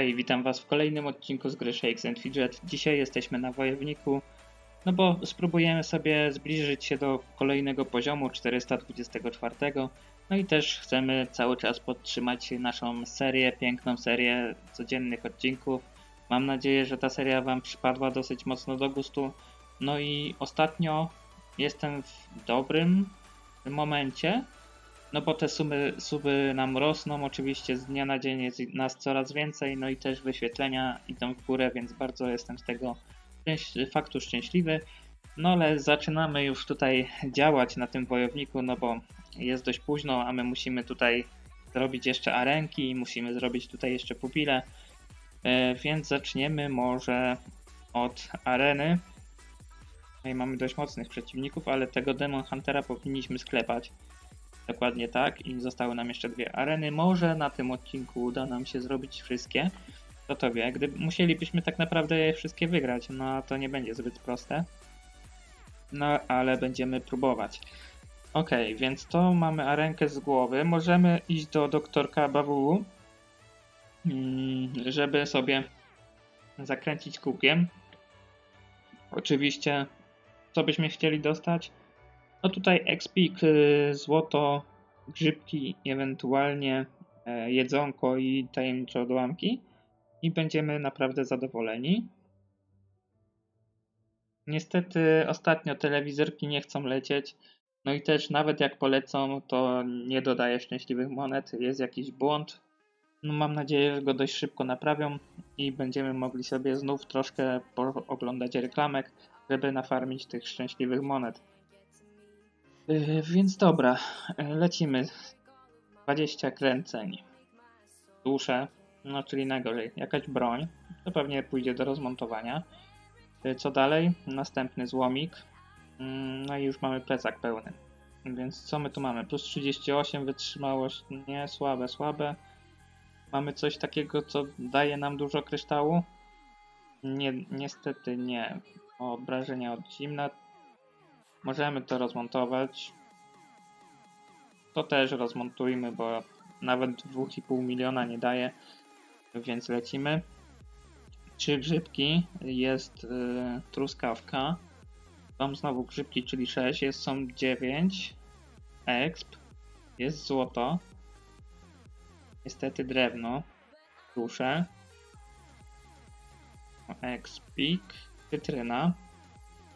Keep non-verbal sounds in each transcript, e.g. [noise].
Hej, witam Was w kolejnym odcinku z gry Shakes and Fidget. Dzisiaj jesteśmy na Wojowniku, no bo spróbujemy sobie zbliżyć się do kolejnego poziomu 424. No i też chcemy cały czas podtrzymać naszą serię, piękną serię codziennych odcinków. Mam nadzieję, że ta seria Wam przypadła dosyć mocno do gustu. No i ostatnio jestem w dobrym momencie, no bo te sumy, suby nam rosną, oczywiście z dnia na dzień jest nas coraz więcej, no i też wyświetlenia idą w górę, więc bardzo jestem z tego faktu szczęśliwy. No ale zaczynamy już tutaj działać na tym wojowniku, no bo jest dość późno, a my musimy tutaj zrobić jeszcze arenki, musimy zrobić tutaj jeszcze pupile, e, więc zaczniemy może od areny. Tutaj mamy dość mocnych przeciwników, ale tego Demon Huntera powinniśmy sklepać. Dokładnie tak. I zostały nam jeszcze dwie areny. Może na tym odcinku uda nam się zrobić wszystkie. Kto to wie. Gdy musielibyśmy tak naprawdę je wszystkie wygrać, no to nie będzie zbyt proste. No ale będziemy próbować. Ok, więc to mamy arenkę z głowy. Możemy iść do doktorka Bawułu, mm, żeby sobie zakręcić kółkiem. Oczywiście, co byśmy chcieli dostać? No tutaj Expik, y, złoto, grzybki, ewentualnie e, jedzonko i tajemnicze odłamki i będziemy naprawdę zadowoleni. Niestety ostatnio telewizorki nie chcą lecieć, no i też nawet jak polecą, to nie dodaje szczęśliwych monet, jest jakiś błąd. No mam nadzieję, że go dość szybko naprawią i będziemy mogli sobie znów troszkę oglądać reklamek, żeby nafarmić tych szczęśliwych monet. Yy, więc dobra, yy, lecimy. 20 kręceń. Dusze, no czyli najgorzej. Jakaś broń, to pewnie pójdzie do rozmontowania. Yy, co dalej? Następny złomik. Mm, No i już mamy plecak pełny. Więc co my tu mamy? Plus 38 wytrzymałość. Nie, słabe, słabe. Mamy coś takiego, co daje nam dużo kryształu? Nie, niestety nie. Obrażenia od zimna Możemy to rozmontować. To też rozmontujmy, bo nawet 2,5 miliona nie daje, więc lecimy. Trzy grzybki, jest y, truskawka. Są znowu grzybki, czyli 6, jest, są 9. Exp, jest złoto. Niestety drewno, dusze. Expik, cytryna,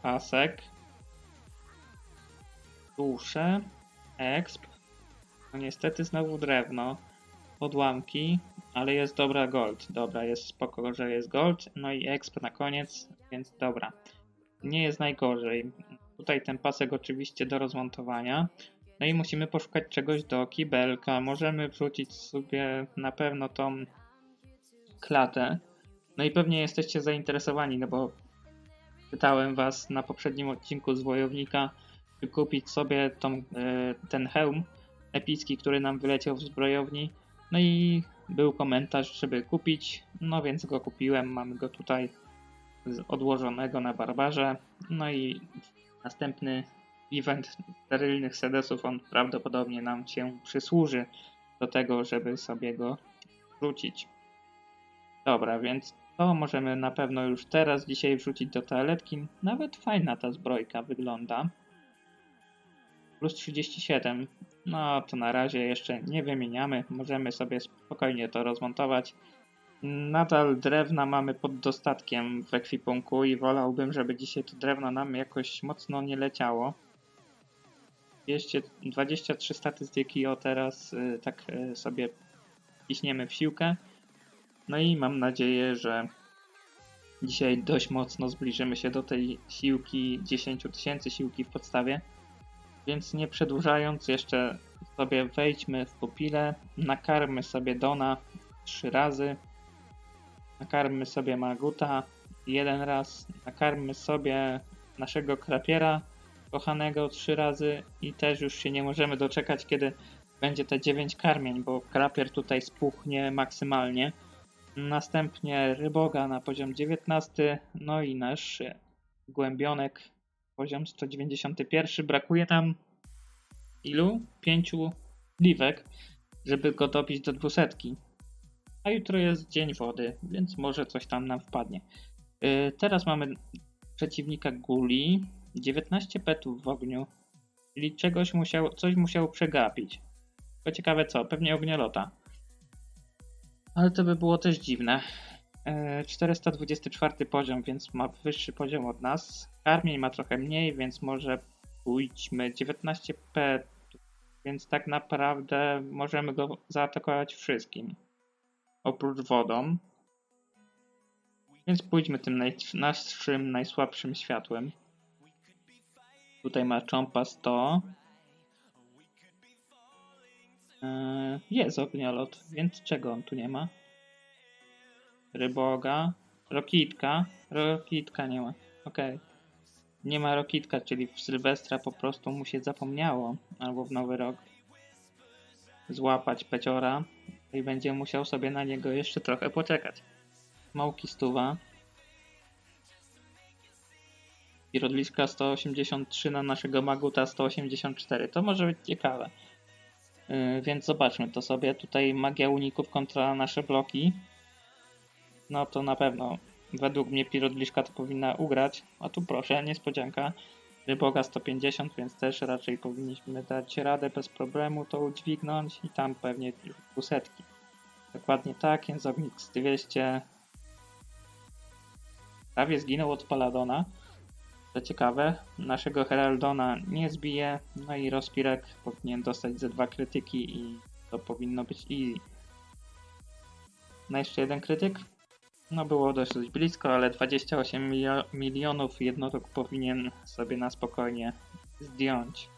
pasek, dusze, exp, no niestety znowu drewno, odłamki, ale jest dobra gold. Dobra, jest spoko, że jest gold, no i exp na koniec, więc dobra. Nie jest najgorzej. Tutaj ten pasek oczywiście do rozmontowania. No i musimy poszukać czegoś do kibelka. Możemy wrzucić sobie na pewno tą klatę. No i pewnie jesteście zainteresowani, no bo pytałem was na poprzednim odcinku z Wojownika, kupić sobie tą, e, ten hełm epicki, który nam wyleciał w zbrojowni. No i był komentarz, żeby kupić, no więc go kupiłem. Mamy go tutaj odłożonego na barbarze. No i następny event sterylnych sedesów, on prawdopodobnie nam się przysłuży do tego, żeby sobie go wrzucić. Dobra, więc to możemy na pewno już teraz, dzisiaj wrzucić do toaletki. Nawet fajna ta zbrojka wygląda plus 37. No to na razie jeszcze nie wymieniamy. Możemy sobie spokojnie to rozmontować. Nadal drewna mamy pod dostatkiem w ekwipunku i wolałbym, żeby dzisiaj to drewno nam jakoś mocno nie leciało. 223 statystyki, o teraz y, tak y, sobie ciśniemy w siłkę. No i mam nadzieję, że dzisiaj dość mocno zbliżymy się do tej siłki 10 tysięcy siłki w podstawie. Więc nie przedłużając, jeszcze sobie wejdźmy w pupilę, nakarmy sobie Dona trzy razy, nakarmy sobie Maguta jeden raz, nakarmy sobie naszego krapiera kochanego trzy razy i też już się nie możemy doczekać, kiedy będzie te 9 karmień, bo krapier tutaj spuchnie maksymalnie. Następnie ryboga na poziom 19, no i nasz głębionek Poziom 191. Brakuje nam ilu? Pięciu liwek, żeby go dobić do 200. A jutro jest dzień wody, więc może coś tam nam wpadnie. Yy, teraz mamy przeciwnika Guli. 19 petów w ogniu. Czyli czegoś musiał, coś musiał przegapić. To ciekawe co, pewnie ogniolota. Ale to by było też dziwne. Yy, 424 poziom, więc ma wyższy poziom od nas. Karmień ma trochę mniej, więc może pójdźmy 19 petów. Więc tak naprawdę możemy go zaatakować wszystkim. Oprócz wodą. Więc pójdźmy tym naj, naszym najsłabszym światłem. Tutaj ma cząpa 100. Yy, Jest ogniolot, więc czego on tu nie ma? Ryboga. Rokitka. Rokitka nie ma. Okej. Nie ma Rokitka, czyli w Sylwestra po prostu mu się zapomniało. Albo w Nowy Rok. Złapać peciora. I będzie musiał sobie na niego jeszcze trochę poczekać. Małki stuwa. I rodliska 183 na naszego Maguta 184. To może być ciekawe. Yy, więc zobaczmy to sobie. Tutaj magia uników kontra nasze bloki. No to na pewno według mnie Pirodliszka to powinna ugrać. A tu proszę, niespodzianka. Ryboga 150, więc też raczej powinniśmy dać radę bez problemu to udźwignąć i tam pewnie pół setki. Dokładnie tak, Jęzownik 200 prawie zginął od Paladona. To ciekawe, naszego Heraldona nie zbije, no i Rospirek powinien dostać ze dwa krytyki i to powinno być easy. No jeszcze jeden krytyk? No było dosyć blisko, ale 28 milio- milionów jednotok powinien sobie na spokojnie zdjąć.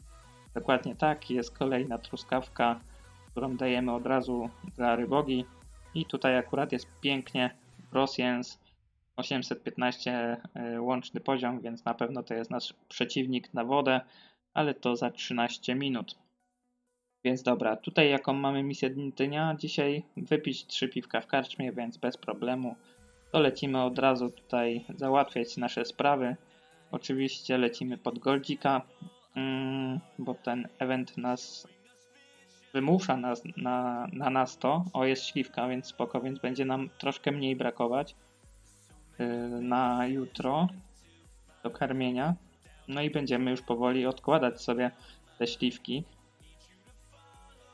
Dokładnie tak, jest kolejna truskawka, którą dajemy od razu dla rybogi. I tutaj akurat jest pięknie Rosjens 815 y, łączny poziom, więc na pewno to jest nasz przeciwnik na wodę, ale to za 13 minut. Więc dobra, tutaj jaką mamy misję dnia dzisiaj? Wypić trzy piwka w karczmie, więc bez problemu. To lecimy od razu tutaj załatwiać nasze sprawy. Oczywiście lecimy pod Goldzika, mm, bo ten event nas wymusza nas, na, na nas to. O, jest śliwka, więc spoko, więc będzie nam troszkę mniej brakować yy, na jutro do karmienia. No i będziemy już powoli odkładać sobie te śliwki.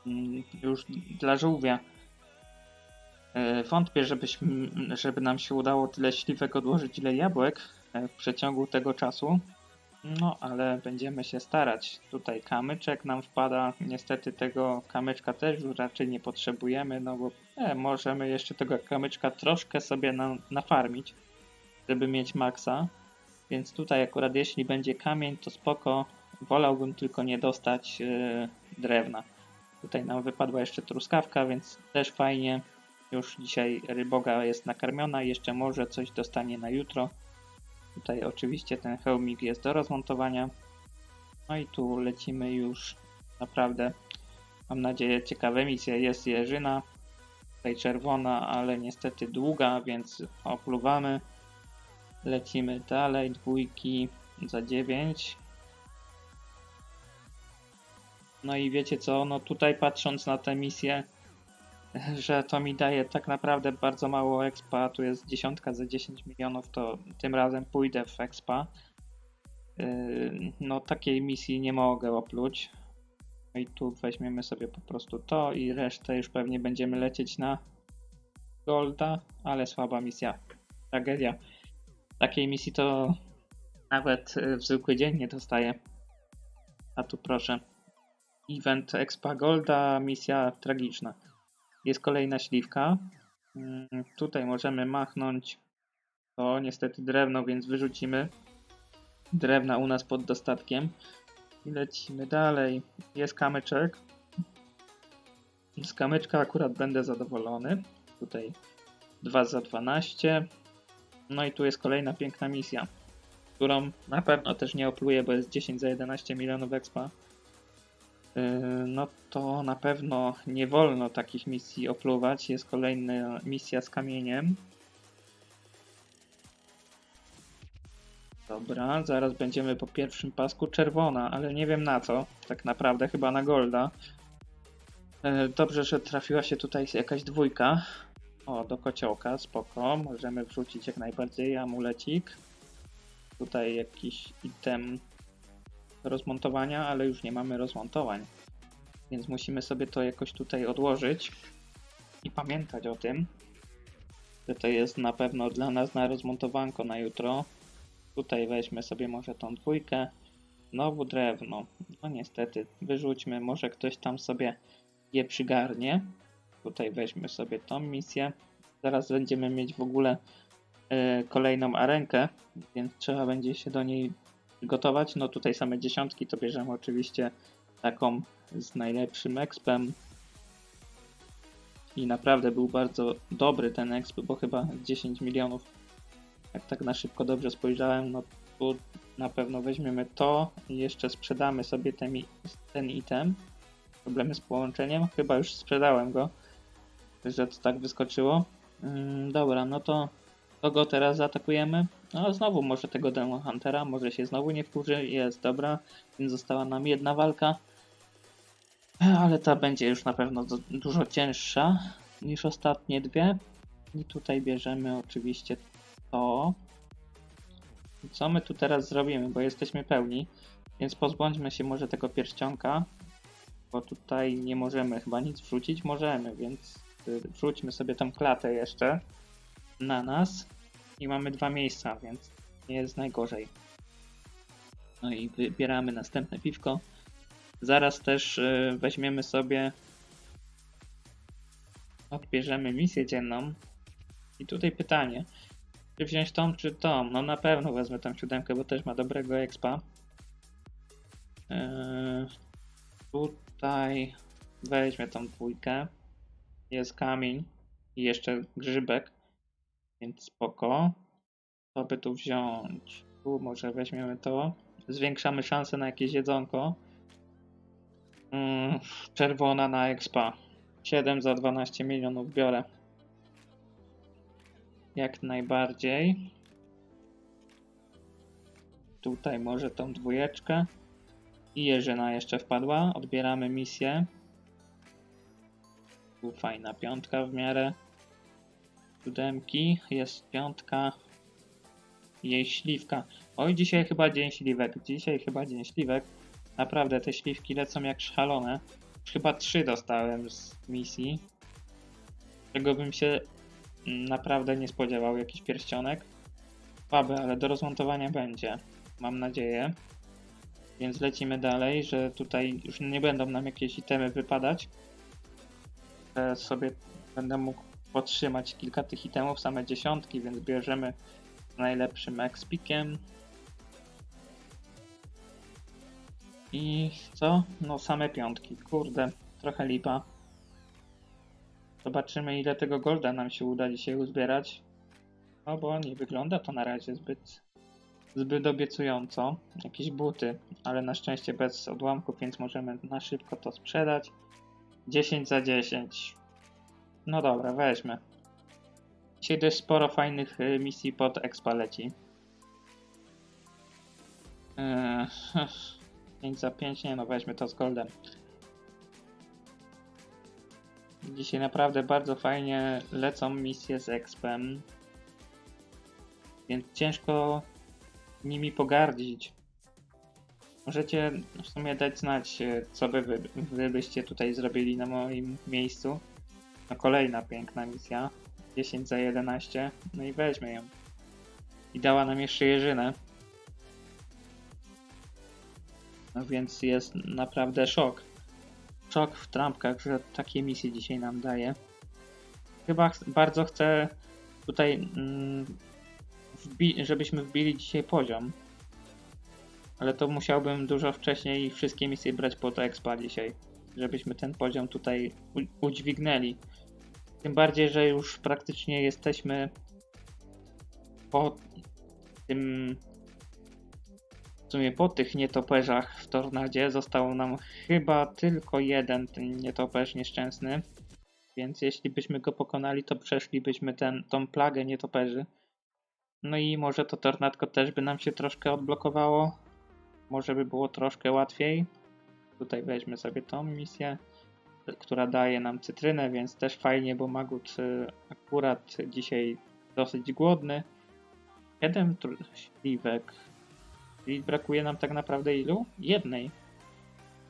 Mm, Już dla żółwia. Yy, Wątpię, żebyśmy, żeby nam się udało tyle śliwek odłożyć, ile jabłek e, w przeciągu tego czasu. No, ale będziemy się starać. Tutaj kamyczek nam wpada. Niestety tego kamyczka też już raczej nie potrzebujemy, no bo e, możemy jeszcze tego kamyczka troszkę sobie na, nafarmić, żeby mieć maksa. Więc tutaj akurat jeśli będzie kamień, to spoko. Wolałbym tylko nie dostać e, drewna. Tutaj nam wypadła jeszcze truskawka, więc też fajnie. Już dzisiaj ryboga jest nakarmiona, jeszcze może coś dostanie na jutro. Tutaj oczywiście ten hełmik jest do rozmontowania. No i tu lecimy już naprawdę, mam nadzieję, ciekawe misje. Jest jeżyna, tutaj czerwona, ale niestety długa, więc opluwamy. Lecimy dalej, dwójki za 9. No i wiecie co, no tutaj patrząc na tę misję, że to mi daje tak naprawdę bardzo mało expa, tu jest dziesiątka za 10 milionów, to tym razem pójdę w expa. Yy, No takiej misji nie mogę opluć. No i tu weźmiemy sobie po prostu to i resztę już pewnie będziemy lecieć na Golda, ale słaba misja. Tragedia. Takiej misji to nawet y, w zwykły dzień nie dostaję. A tu proszę. Event Expa Golda, misja tragiczna. Jest kolejna śliwka. Mm, Tutaj możemy machnąć. O, niestety drewno, więc wyrzucimy. Drewna u nas pod dostatkiem. I lecimy dalej. Jest kamyczek. Z kamyczka akurat będę zadowolony. Tutaj 2 za 12. No i tu jest kolejna piękna misja, którą na pewno też nie opluję, bo jest 10 za 11 milionów expa. Yy, No to na pewno nie wolno takich misji opluwać. Jest kolejna misja z kamieniem. Dobra, zaraz będziemy po pierwszym pasku czerwona, ale nie wiem na co. Tak naprawdę chyba na golda. Yy, Dobrze, że trafiła się tutaj jakaś dwójka. O, do kociołka, spoko. Możemy wrzucić jak najbardziej amulecik. Tutaj jakiś item rozmontowania, ale już nie mamy rozmontowań. Więc musimy sobie to jakoś tutaj odłożyć i pamiętać o tym, że to jest na pewno dla nas na rozmontowanko na jutro. Tutaj weźmy sobie może tą dwójkę. Znowu drewno. No niestety, wyrzućmy. Może ktoś tam sobie je przygarnie. Tutaj weźmy sobie tą misję. Zaraz będziemy mieć w ogóle e, kolejną arenkę, więc trzeba będzie się do niej przygotować. No tutaj same dziesiątki to bierzemy oczywiście taką z najlepszym expem. I naprawdę był bardzo dobry ten exp, bo chyba 10 milionów. Jak tak na szybko dobrze spojrzałem, no tu na pewno weźmiemy to i jeszcze sprzedamy sobie ten, ten item. Problemy z połączeniem. Chyba już sprzedałem go, że to tak wyskoczyło. Mm, dobra, no to kogo teraz zaatakujemy? No znowu może tego Demon Huntera, może się znowu nie wkurzy. Jest, dobra. Więc została nam jedna walka. Ale ta będzie już na pewno du- dużo cięższa niż ostatnie dwie. I tutaj bierzemy oczywiście to. Co my tu teraz zrobimy, bo jesteśmy pełni, więc pozbądźmy się może tego pierścionka, bo tutaj nie możemy chyba nic wrzucić, możemy, więc y, wrzućmy sobie tą klatę jeszcze na nas i mamy dwa miejsca, więc nie jest najgorzej. No i wybieramy następne piwko. Zaraz też y, weźmiemy sobie, odbierzemy misję dzienną. I tutaj pytanie, czy wziąć tą czy tą? No na pewno wezmę tą siódemkę, bo też ma dobrego expa. Yy, tutaj weźmie tą dwójkę. Jest kamień i jeszcze grzybek, więc spoko. Co by tu wziąć? Tu może weźmiemy to. Zwiększamy szanse na jakieś jedzonko. Mm, czerwona na expa. 7 za 12 milionów biorę. Jak najbardziej. Tutaj może tą dwójeczkę. I Jerzyna jeszcze wpadła. Odbieramy misję. Tu fajna piątka w miarę. Siódemki. Jest piątka. Jej śliwka. Oj, dzisiaj chyba dzień śliwek. Dzisiaj chyba dzień śliwek. Naprawdę te śliwki lecą jak szalone. Chyba trzy dostałem z misji. Czego bym się naprawdę nie spodziewał. Jakiś pierścionek. Słaby, ale do rozmontowania będzie. Mam nadzieję. Więc lecimy dalej, że tutaj już nie będą nam jakieś itemy wypadać. Że sobie będę mógł podtrzymać kilka tych itemów, same dziesiątki, więc bierzemy najlepszym expikiem. I co? No same piątki. Kurde, trochę lipa. Zobaczymy ile tego golda nam się uda dzisiaj uzbierać. No bo nie wygląda to na razie zbyt, zbyt obiecująco. Jakieś buty, ale na szczęście bez odłamków, więc możemy na szybko to sprzedać. 10 za 10. No dobra, weźmy. Dzisiaj dość sporo fajnych y, misji pod expa leci. Eee, [laughs] 5 za 5, nie no weźmy to z goldem. Dzisiaj naprawdę bardzo fajnie lecą misje z expem. Więc ciężko nimi pogardzić. Możecie w sumie dać znać, co by wy, wy byście tutaj zrobili na moim miejscu. No kolejna piękna misja. 10 za 11. No i weźmy ją. I dała nam jeszcze jeżynę. No więc jest naprawdę szok. Szok w trampkach, że takie misje dzisiaj nam daje. Chyba ch- bardzo chcę tutaj, mm, żebyśmy wbili dzisiaj poziom. Ale to musiałbym dużo wcześniej wszystkie misje brać pod expa dzisiaj. Żebyśmy ten poziom tutaj udźwignęli. Tym bardziej, że już praktycznie jesteśmy po tym w sumie po tych nietoperzach w tornadzie został nam chyba tylko jeden ten nietoperz nieszczęsny. Więc jeśli byśmy go pokonali, to przeszlibyśmy ten, tą plagę nietoperzy. No i może to tornadko też by nam się troszkę odblokowało. Może by było troszkę łatwiej. Tutaj weźmy sobie tą misję, która daje nam cytrynę, więc też fajnie, bo Magut y, akurat dzisiaj dosyć głodny. 7 śliwek. Czyli brakuje nam tak naprawdę ilu? Jednej.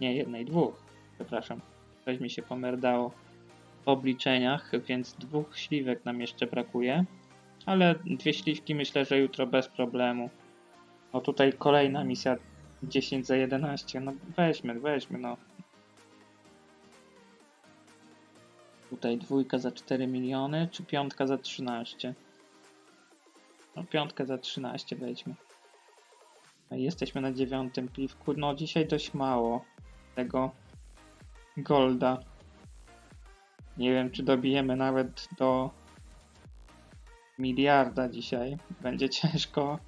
Nie, jednej, dwóch. Przepraszam. Coś mi się pomerdało w obliczeniach, więc dwóch śliwek nam jeszcze brakuje. Ale dwie śliwki myślę, że jutro bez problemu. No tutaj kolejna misja 10 za 11. No weźmy, weźmy, no. Tutaj dwójka za 4 miliony, czy piątka za 13? No piątkę za 13 weźmy. Jesteśmy na dziewiątym piwku. No dzisiaj dość mało tego golda. Nie wiem, czy dobijemy nawet do miliarda dzisiaj. Będzie [laughs] ciężko.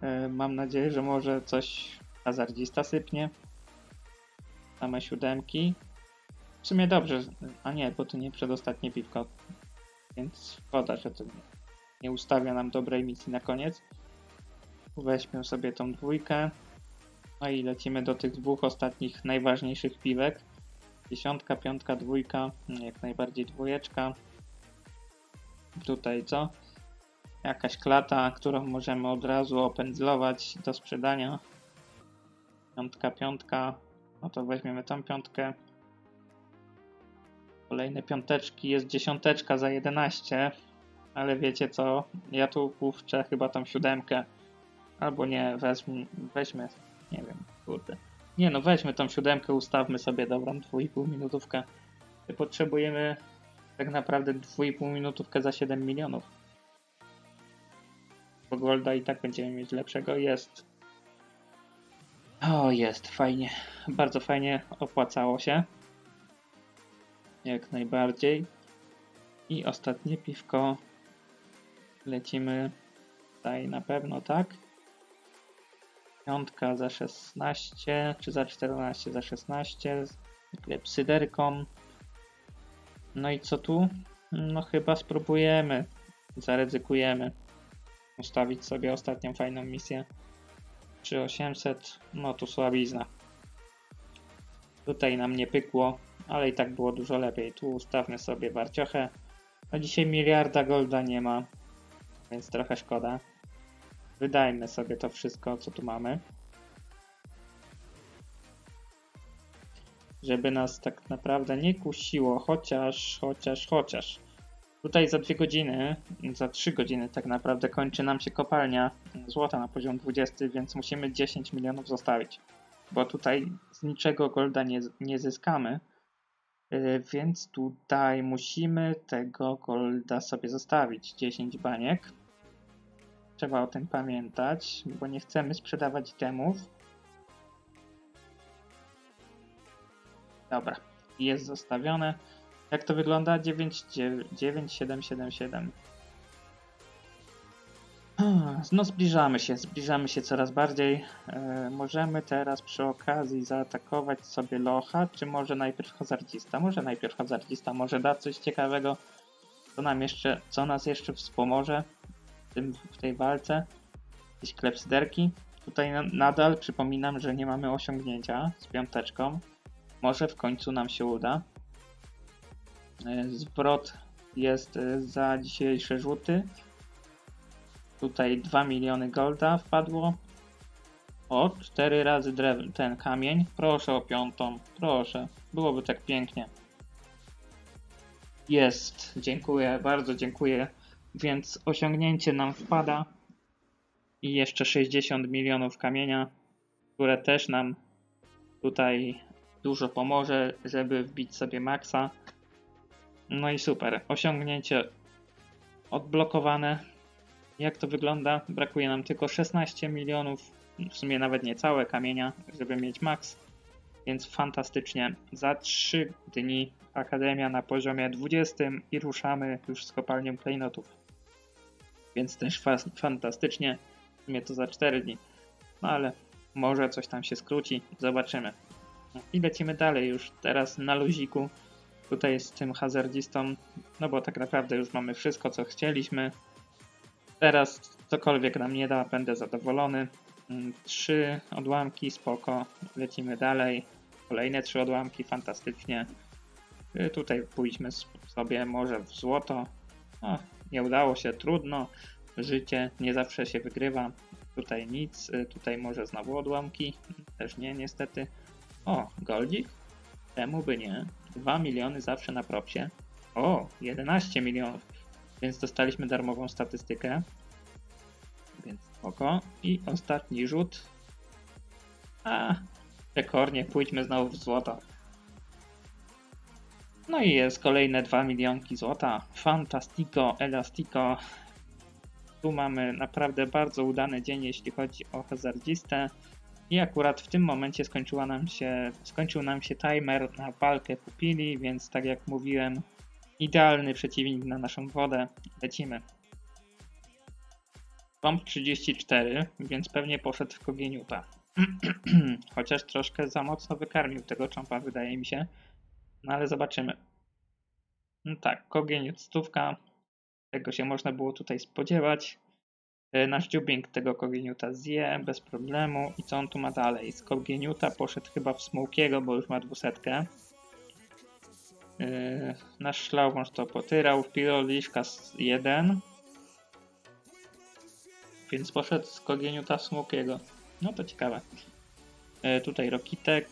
E, Mam nadzieję, że może coś hazardzista sypnie. Same siódemki. W sumie dobrze, a nie, bo to nie przedostatnie piwko. Więc szkoda, że to nie ustawia nam dobrej misji na koniec. Weźmy sobie tą dwójkę. No i lecimy do tych dwóch ostatnich najważniejszych piwek. Dziesiątka, piątka, dwójka, no jak najbardziej dwójeczka. Tutaj co? Jakaś klata, którą możemy od razu opędzlować do sprzedania. Piątka, piątka. No to weźmiemy tą piątkę. Kolejne piąteczki. Jest dziesiąteczka za 11. Ale wiecie co? Ja tu puszczę chyba tą siódemkę. Albo nie, weźmy, weźmy. Nie wiem, kurde. Nie no, weźmy tą siódemkę, ustawmy sobie dobrą 2,5 minutówkę. Potrzebujemy tak naprawdę 2,5 minutówkę za 7 milionów. Bo Golda i tak będziemy mieć lepszego. Jest. O, jest, fajnie. Bardzo fajnie opłacało się. Jak najbardziej. I ostatnie piwko. Lecimy tutaj na pewno, tak? Piątka za 16, czy za 14, za 16. Zwykle psyderką. No i co tu? No chyba spróbujemy. Zaryzykujemy. Ustawić sobie ostatnią fajną misję. 3800, no tu słabizna. Tutaj nam nie pykło, ale i tak było dużo lepiej. Tu ustawmy sobie warciochę. No dzisiaj miliarda golda nie ma, więc trochę szkoda. Wydajmy sobie to wszystko, co tu mamy. Żeby nas tak naprawdę nie kusiło, chociaż, chociaż, chociaż. Tutaj za dwie godziny, za trzy godziny tak naprawdę kończy nam się kopalnia złota na poziom 20, więc musimy 10 milionów zostawić. Bo tutaj z niczego golda nie, nie zyskamy. Yy, Więc tutaj musimy tego golda sobie zostawić. 10 baniek. Trzeba o tym pamiętać, bo nie chcemy sprzedawać temów. Dobra, jest zostawione. Jak to wygląda? 9, 9, 7, 7, 7. No zbliżamy się, zbliżamy się coraz bardziej. E, możemy teraz przy okazji zaatakować sobie Locha, czy może najpierw hazardzista? Może najpierw hazardzista, może da coś ciekawego, co nam jeszcze, co nas jeszcze wspomoże w, tym, w tej walce. Jakieś klepsyderki. Tutaj na, nadal przypominam, że nie mamy osiągnięcia z piąteczką. Może w końcu nam się uda. E, Zwrot jest e, za dzisiejsze rzuty. Tutaj 2 miliony golda wpadło. O, 4 razy ten kamień. Proszę o piątą, proszę. Byłoby tak pięknie. Jest, dziękuję, bardzo dziękuję. Więc osiągnięcie nam wpada. I jeszcze 60 milionów kamienia, które też nam tutaj dużo pomoże, żeby wbić sobie maksa. No i super. Osiągnięcie odblokowane. Jak to wygląda? Brakuje nam tylko 16 milionów, w sumie nawet nie całe kamienia, żeby mieć max. Więc fantastycznie. Za 3 dni Akademia na poziomie 20 i ruszamy już z kopalnią klejnotów. Więc też fa fantastycznie. W sumie to za 4 dni. No ale może coś tam się skróci. Zobaczymy. I lecimy dalej już teraz na luziku. Tutaj z tym hazardzistą, no bo tak naprawdę już mamy wszystko, co chcieliśmy. Teraz cokolwiek nam nie da, będę zadowolony. Mm, Trzy odłamki, spoko. Lecimy dalej. Kolejne trzy odłamki, fantastycznie. Y, Tutaj pójdźmy sobie może w złoto. Nie udało się, trudno. Życie nie zawsze się wygrywa. Tutaj nic, y, tutaj może znowu odłamki. Też nie, niestety. O, goldzik? Czemu by nie? 2 miliony zawsze na propsie. O, 11 milionów. Więc dostaliśmy darmową statystykę. Więc oko. I ostatni rzut. A, przekornie, pójdźmy znowu w złoto. No i jest kolejne 2 milionki złota. Fantastico, elastico. Tu mamy naprawdę bardzo udany dzień, jeśli chodzi o hazardzistę. I akurat w tym momencie nam się, skończył nam się timer na walkę pupili, więc tak jak mówiłem, idealny przeciwnik na naszą wodę. Lecimy. Bomb 34, więc pewnie poszedł w Kogieniuta. [clears throat] Chociaż troszkę za mocno wykarmił tego czompa, wydaje mi się. No ale zobaczymy. No tak, Kogieniut stówka. Tego się można było tutaj spodziewać. E, Nasz dziubing tego Kogeniuta zje bez problemu. I co on tu ma dalej? Z Kogeniuta poszedł chyba w Smokiego, bo już ma dwusetkę. Yy, nasz szlauwąż to potyrał. Piloliszka 1. Więc poszedł z Kogeniuta w Smokiego. No to ciekawe. Yy, tutaj Rokitek.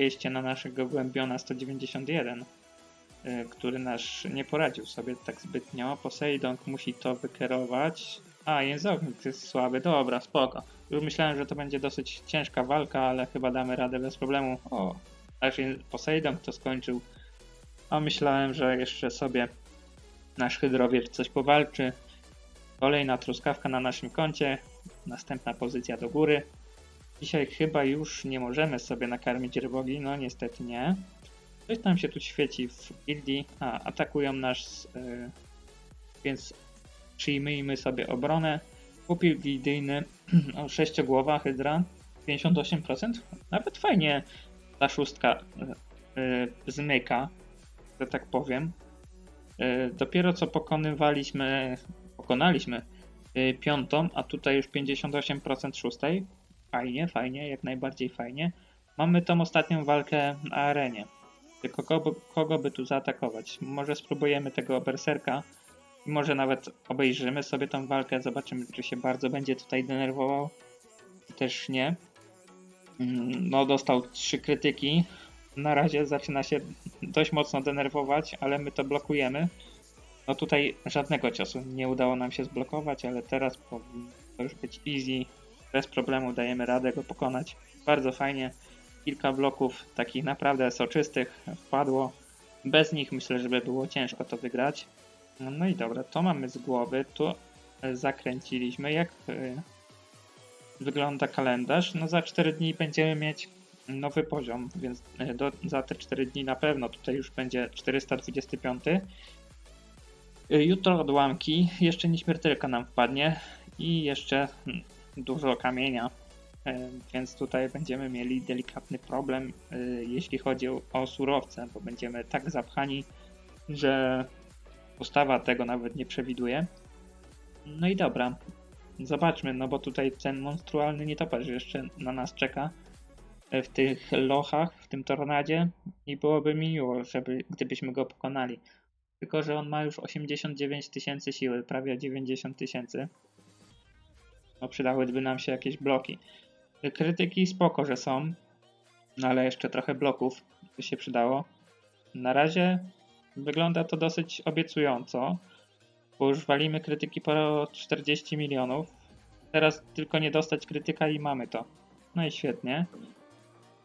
200 na naszego Głębiona 191 y, który nasz nie poradził sobie tak zbytnio. Poseidon musi to wykierować. A, jęzownik jest słaby, dobra, spoko. Już myślałem, że to będzie dosyć ciężka walka, ale chyba damy radę bez problemu. O, je- Poseidon to skończył. A myślałem, że jeszcze sobie nasz hydrowiec coś powalczy. Kolejna truskawka na naszym koncie. Następna pozycja do góry. Dzisiaj chyba już nie możemy sobie nakarmić rybogi, no niestety nie. Coś tam się tu świeci w gildii. A, atakują nas, yy, więc przyjmijmy sobie obronę. Upil gildyjny [clears throat] o 6 głowa hydra 58%. Nawet fajnie ta szóstka yy, yy, zmyka, że tak powiem. Yy, dopiero co pokonywaliśmy, pokonaliśmy piątą, a tutaj już 58% szóstej. Fajnie, fajnie, jak najbardziej fajnie. Mamy tą ostatnią walkę na arenie. Tylko kogo, kogo by tu zaatakować? Może spróbujemy tego berserka. Może nawet obejrzymy sobie tą walkę, zobaczymy, czy się bardzo będzie tutaj denerwował. Czy też nie. No, dostał trzy krytyki. Na razie zaczyna się dość mocno denerwować, ale my to blokujemy. No tutaj żadnego ciosu nie udało nam się zblokować, ale teraz powinno już być easy. Bez problemu dajemy radę go pokonać. Bardzo fajnie. Kilka bloków takich naprawdę soczystych wpadło. Bez nich myślę, że by było ciężko to wygrać. No i dobra, to mamy z głowy. Tu zakręciliśmy. Jak e, wygląda kalendarz? No za 4 dni będziemy mieć nowy poziom, więc e, do, za te 4 dni na pewno tutaj już będzie 425. E, Jutro odłamki, jeszcze nieśmiertelka nam wpadnie i jeszcze hmm, dużo kamienia, E, więc tutaj będziemy mieli delikatny problem, jeśli chodzi o surowce, bo będziemy tak zapchani, że ustawa tego nawet nie przewiduje. No i dobra, zobaczmy, no bo tutaj ten monstrualny nietoperz jeszcze na nas czeka e, w tych lochach, w tym tornadzie i byłoby mi miło, żeby, gdybyśmy go pokonali. Tylko, że on ma już 89 tysięcy siły, prawie 90 tysięcy. No przydałyby nam się jakieś bloki. Krytyki spoko, że są, no ale jeszcze trochę bloków by się przydało. Na razie wygląda to dosyć obiecująco, bo już walimy krytyki po 40 milionów. Teraz tylko nie dostać krytyka i mamy to. No i świetnie.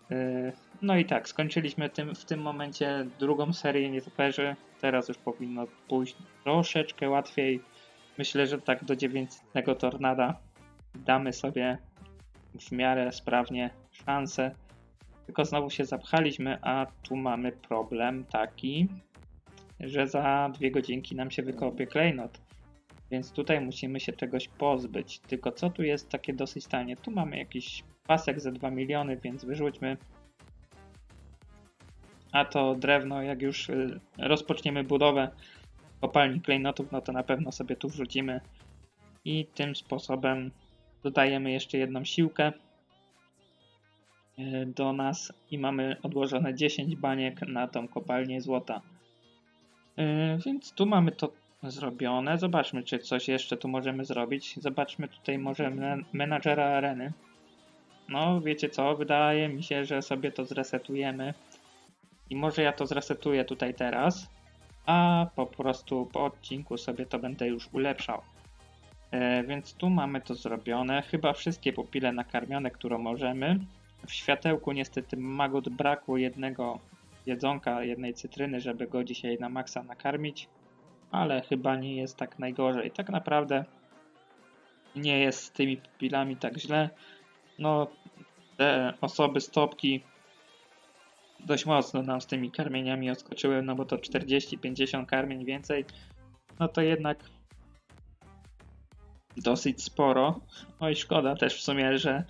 Yy, No i tak, skończyliśmy tym, w tym momencie drugą serię nietoperzy. Teraz już powinno pójść troszeczkę łatwiej. Myślę, że tak do 900 tornada damy sobie w miarę sprawnie szansę. Tylko znowu się zapchaliśmy, a tu mamy problem taki, że za dwie godzinki nam się wykopie klejnot. Więc tutaj musimy się czegoś pozbyć. Tylko co tu jest takie dosyć tanie? Tu mamy jakiś pasek za 2 miliony, więc wyrzućmy. A to drewno, jak już y, rozpoczniemy budowę kopalni klejnotów, no to na pewno sobie tu wrzucimy. I tym sposobem dodajemy jeszcze jedną siłkę y, do nas i mamy odłożone 10 baniek na tą kopalnię złota. Yy, więc tu mamy to zrobione. Zobaczmy, czy coś jeszcze tu możemy zrobić. Zobaczmy tutaj może men- menadżera areny. No, wiecie co? Wydaje mi się, że sobie to zresetujemy. I może ja to zresetuję tutaj teraz, a po prostu po odcinku sobie to będę już ulepszał. E, więc tu mamy to zrobione. Chyba wszystkie pupile nakarmione, które możemy. W światełku niestety Magot brakło jednego jedzonka, jednej cytryny, żeby go dzisiaj na maksa nakarmić. Ale chyba nie jest tak najgorzej. Tak naprawdę nie jest z tymi pupilami tak źle. No, te osoby z topki dość mocno nam z tymi karmieniami odskoczyły, no bo to 40-50 karmień więcej. No to jednak dosyć sporo. No i szkoda też w sumie, że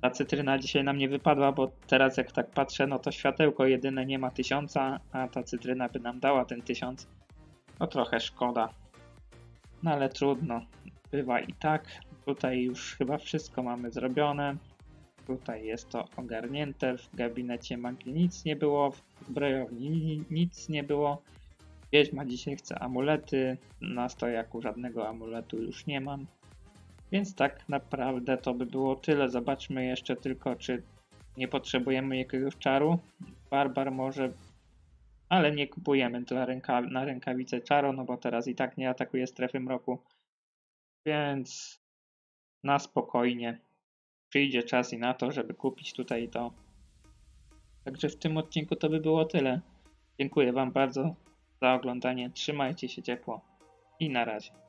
ta cytryna dzisiaj nam nie wypadła, bo teraz jak tak patrzę, no to światełko jedyne nie ma tysiąca, a ta cytryna by nam dała ten tysiąc. No trochę szkoda. No ale trudno. Bywa i tak. Tutaj już chyba wszystko mamy zrobione. Tutaj jest to ogarnięte. W gabinecie magii nic nie było. W zbrojowni ni- nic nie było. Wiedźma dzisiaj chce amulety. Na stojaku żadnego amuletu już nie mam. Więc tak naprawdę to by było tyle. Zobaczmy jeszcze tylko, czy nie potrzebujemy jakiegoś czaru. Barbar może, ale nie kupujemy dla ręka, na rękawice czaru, no bo teraz i tak nie atakuje strefy mroku. Więc na spokojnie przyjdzie czas i na to, żeby kupić tutaj to. Także w tym odcinku to by było tyle. Dziękuję Wam bardzo za oglądanie. Trzymajcie się ciepło i na razie.